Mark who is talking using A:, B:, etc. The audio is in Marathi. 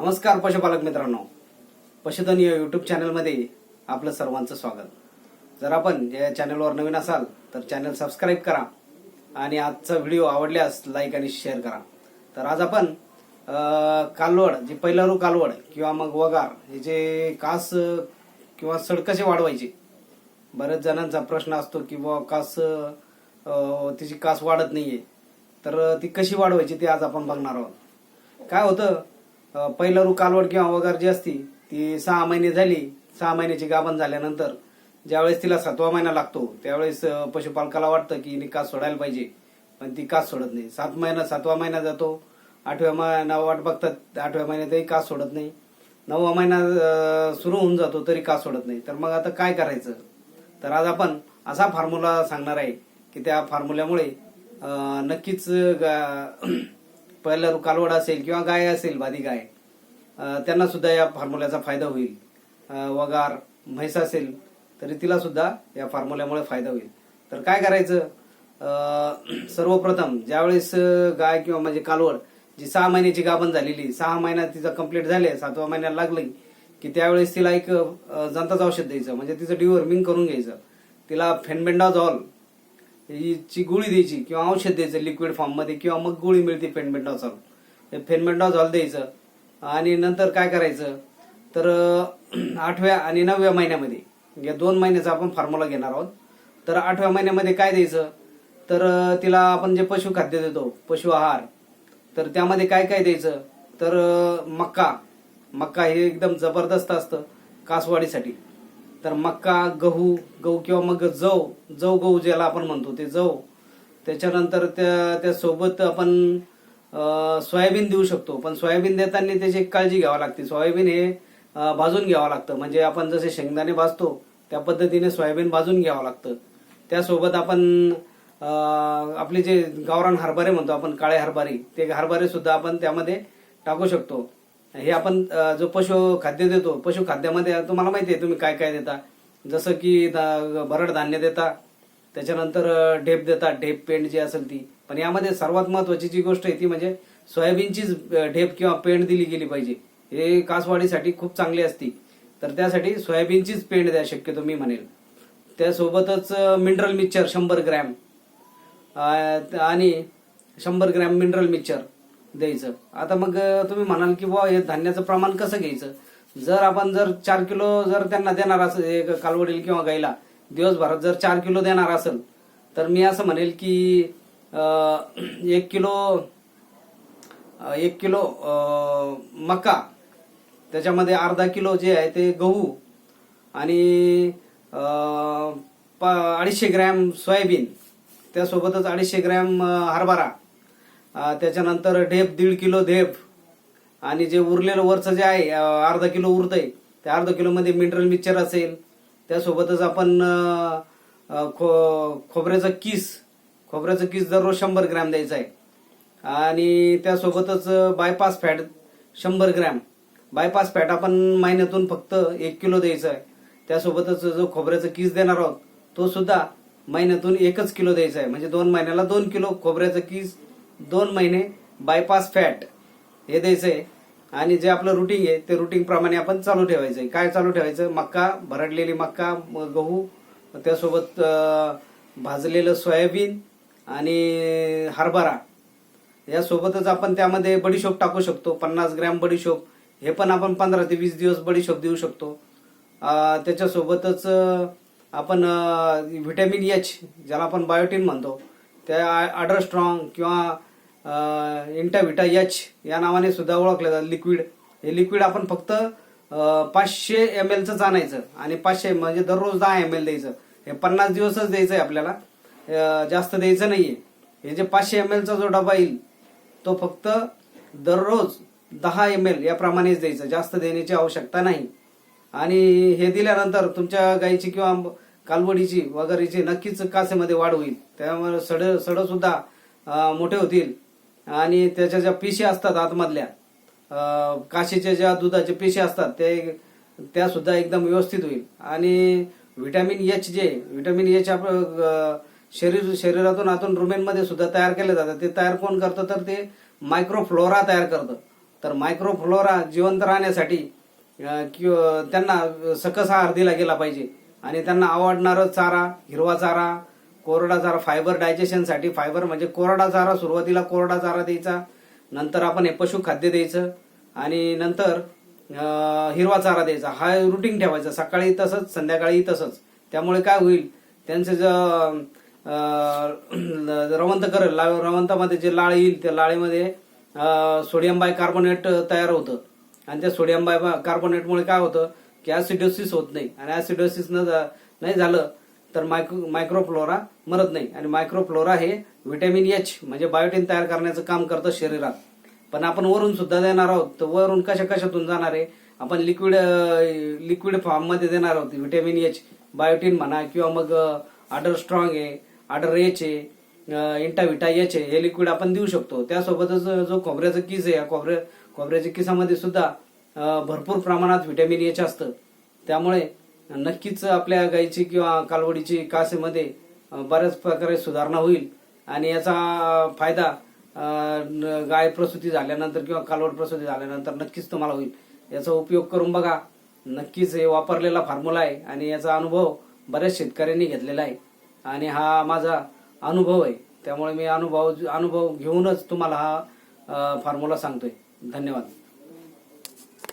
A: नमस्कार पशुपालक मित्रांनो. पशुधन या युट्यूब चॅनलमध्ये आपलं सर्वांचं स्वागत. जर आपण या चॅनलवर नवीन असाल तर चॅनल सबस्क्राईब करा आणि आजचा व्हिडिओ आवडल्यास लाईक आणि शेअर करा. तर आज आपण कालवड जे पैलारू कालवड किंवा मग वगार हे जे कास किंवा सड कसे वाढवायचे बऱ्याच जणांचा प्रश्न असतो की बुवा कास तिची कास वाढत नाहीये. तर ती कशी वाढवायची ते आज आपण बघणार आहोत. काय होतं पहिला रू कालवड किंवा वगैरे जी असती ती सहा महिने झाली. सहा महिन्याची गाभण झाल्यानंतर ज्यावेळेस तिला सातवा महिना लागतो त्यावेळेस पशुपालकाला वाटतं की हिने कास सोडायला पाहिजे. पण ती कास सोडत नाही. सात महिना सातवा महिना जातो. आठव्या महिना वाट बघतात आठव्या महिन्यातही कास सोडत नाही. नववा महिना सुरू होऊन जातो तरी कास सोडत नाही. तर मग आता काय करायचं? तर आज आपण असा फॉर्म्युला सांगणार आहे की त्या फॉर्म्युल्यामुळे नक्कीच गा- पहिला कालवड असेल किंवा गाय असेल भादी गाय त्यांना सुद्धा या फॉर्म्युल्याचा फायदा होईल. वगार म्हैस असेल तरी तिला सुद्धा या फॉर्म्युल्यामुळे फायदा होईल. तर काय करायचं? सर्वप्रथम ज्यावेळेस गाय किंवा म्हणजे कालवड जी सहा महिन्याची गाभण झालेली सहा महिन्यात तिचं कंप्लीट झाले सातव्या महिन्याला लागली की त्यावेळेस तिला एक अं, जंताचं औषध द्यायचं. म्हणजे तिचं डिवॉर्मिंग करून घ्यायचं. तिला फेनबेंडाझॉल त्याची गोळी द्यायची किंवा औषध द्यायचं लिक्विड फॉर्ममध्ये किंवा मग गोळी मिळते फेनमेंटॉझॉल हे फेनबेंडाझॉल द्यायचं. आणि नंतर काय करायचं? तर आठव्या आणि नवव्या महिन्यामध्ये या दोन महिन्याचा आपण फॉर्म्युला घेणार आहोत. तर आठव्या महिन्यामध्ये काय द्यायचं? तर तिला आपण जे पशुखाद्य देतो पशु आहार तर त्यामध्ये काय काय द्यायचं? तर मक्का. मक्का हे एकदम जबरदस्त असतं कासवाडीसाठी. तर मक्का गहू गहू किंवा मग जव जव गहू ज्याला आपण म्हणतो ते जव. त्याच्यानंतर त्या त्यासोबत आपण सोयाबीन देऊ शकतो. पण सोयाबीन देताना त्याची काळजी घ्यावी लागते. सोयाबीन हे भाजून घ्यावं लागतं. म्हणजे आपण जसे शेंगदाणे भाजतो त्या पद्धतीने सोयाबीन भाजून घ्यावं लागतं. त्यासोबत आपण आपले जे गावरान हरभरे म्हणतो आपण काळे हरभरे ते हरभरे सुद्धा आपण त्यामध्ये टाकू शकतो. हे आपण जो पशु खाद्य देतो पशु खाद्यामध्ये तुम्हाला माहिती आहे तुम्ही काय काय देता. जसं की दा- भरड धान्य देता त्याच्यानंतर ढेप देता ढेप पेंड जी असेल ती. पण यामध्ये सर्वात महत्वाची जी गोष्ट आहे ती म्हणजे सोयाबीनचीच ढेप किंवा पेंड दिली गेली पाहिजे. हे कासवाडीसाठी खूप चांगली असती. तर त्यासाठी सोयाबीनचीच पेंड द्या शक्यतो मी म्हणेल. त्यासोबतच मिनरल मिक्सचर शंभर ग्रॅम. आणि शंभर ग्रॅम मिनरल मिक्सचर. द्यायचं. आता मग तुम्ही म्हणाल की बुवा हे धान्याचं प्रमाण कसं घ्यायचं? जर आपण जर चार किलो जर त्यांना देणार असेल एक कालवडील किंवा गाईला दिवसभरात जर चार किलो देणार असेल तर मी असं म्हणेल की एक किलो एक किलो मका त्याच्यामध्ये अर्धा किलो जे आहे ते गहू आणि अडीचशे ग्रॅम सोयाबीन त्यासोबतच अडीचशे ग्रॅम हरभरा. त्याच्यानंतर ढेप दीड किलो ढेप. आणि जे उरलेलं वरचं जे आहे अर्धा किलो उरतंय त्या अर्धा किलोमध्ये मिनरल मिक्सचर असेल. त्यासोबतच आपण खो खोबऱ्याचं किस खोबऱ्याचं किस दररोज शंभर ग्रॅम द्यायचं आहे. आणि त्यासोबतच बायपास फॅट शंभर ग्रॅम. बायपास फॅट आपण महिन्यातून फक्त एक किलो द्यायचं आहे. त्यासोबतच जो खोबऱ्याचा किस देणार आहोत तो सुद्धा महिन्यातून एकच किलो द्यायचा आहे. म्हणजे दोन महिन्याला दोन किलो खोबऱ्याचं किस दोन महिने बायपास फॅट हे द्यायचं आहे आणि जे आपलं रुटीन आहे ते रुटीन प्रमाणे आपण चालू ठेवायचं आहे काय चालू ठेवायचं? मक्का भरडलेली मक्का गहू त्यासोबत भाजलेलं सोयाबीन आणि हरभरा. यासोबतच आपण त्यामध्ये बडीशोप टाकू शकतो. पन्नास ग्रॅम बडीशोप. हे पण आपण पंधरा ते वीस दिवस बडीशोप देऊ शकतो. त्याच्यासोबतच आपण व्हिटॅमिन एच ज्याला आपण बायोटीन म्हणतो त्या आडर स्ट्रॉंग किंवा इंटाविटा एच या नावाने सुद्धा ओळखलं जातं लिक्विड. हे लिक्विड आपण फक्त पाचशे एम एलचंच आणायचं आणि पाचशे म्हणजे दररोज दहा एम एल द्यायचं. हे पन्नास दिवसच द्यायचं आहे आपल्याला जास्त द्यायचं नाहीये. हे जे पाचशे एम एलचा जो डबा येईल तो फक्त दररोज दहा एम एल याप्रमाणेच द्यायचं. जास्त देण्याची आवश्यकता नाही. आणि हे दिल्यानंतर तुमच्या गाईची किंवा कालवडीची वगैरेची नक्कीच कासेमध्ये वाढ होईल. त्यामुळे सड सडसुद्धा मोठे होतील. आणि त्याच्या ज्या पिशी असतात आतमधल्या काशीच्या ज्या दुधाचे पेशी असतात ते त्या सुद्धा एकदम व्यवस्थित होईल. आणि व्हिटॅमिन एच जे व्हिटॅमिन एच आपलं शरीर शरीरातून आतून रुमेनमध्ये सुद्धा तयार केले जातात. ते तयार कोण करतं? तर ते मायक्रोफ्लोरा तयार करतं. तर मायक्रोफ्लोरा जिवंत राहण्यासाठी किंवा त्यांना सकस आहार दिला गेला पाहिजे. आणि त्यांना आवडणारं चारा हिरवा चारा कोरडा चारा फायबर डायजेशनसाठी फायबर म्हणजे कोरडा चारा सुरुवातीला कोरडा चारा द्यायचा. नंतर आपण हे पशुखाद्य द्यायचं. आणि नंतर हिरवा चारा द्यायचा. हा रुटीन ठेवायचा. सकाळी तसंच संध्याकाळी तसंच. त्यामुळे काय होईल? त्यांचं ज रवंत करेल ला- रवंतामध्ये जे लाळ येईल त्या लाळेमध्ये सोडियम बाय कार्बोनेट तयार होतं. आणि त्या सोडियम बाय कार्बोनेटमुळे काय होतं? की ऍसिडोसिस होत नाही. आणि ऍसिडोसिस न नाही झालं तर मायक्रो मायक्रोफ्लोरा मरत नाही. आणि मायक्रोफ्लोरा हे व्हिटॅमिन एच म्हणजे बायोटीन तयार करण्याचं काम करतं शरीरात. पण आपण वरून सुद्धा देणार आहोत. तर वरून कशा कशातून जाणार आहे? आपण लिक्विड लिक्विड फॉर्ममध्ये देणार आहोत. व्हिटॅमिन एच बायोटीन म्हणा किंवा मग आडर स्ट्रॉंग आहे आडर एच आहे इंटाविटा एच आहे हे लिक्विड आपण देऊ शकतो. त्यासोबतच जो खोबऱ्याचं किस आहे या खोबऱ्या खोबऱ्याच्या किसामध्ये सुद्धा भरपूर प्रमाणात व्हिटॅमिन एच असतं. त्यामुळे नक्कीच आपल्या गायीची किंवा कालवडीची कासेमध्ये बऱ्याच प्रकारे सुधारणा होईल. आणि याचा फायदा न- गाय प्रसूती झाल्यानंतर किंवा कालवड प्रसूती झाल्यानंतर नक्कीच तुम्हाला होईल. याचा उपयोग करून बघा. नक्कीच हे वापरलेला फॉर्म्युला आहे आणि याचा अनुभव बऱ्याच शेतकऱ्यांनी घेतलेला आहे. आणि हा माझा अनुभव आहे. त्यामुळे मी अनुभव अनुभव घेऊनच तुम्हाला हा फॉर्म्युला सांगतोय. धन्यवाद.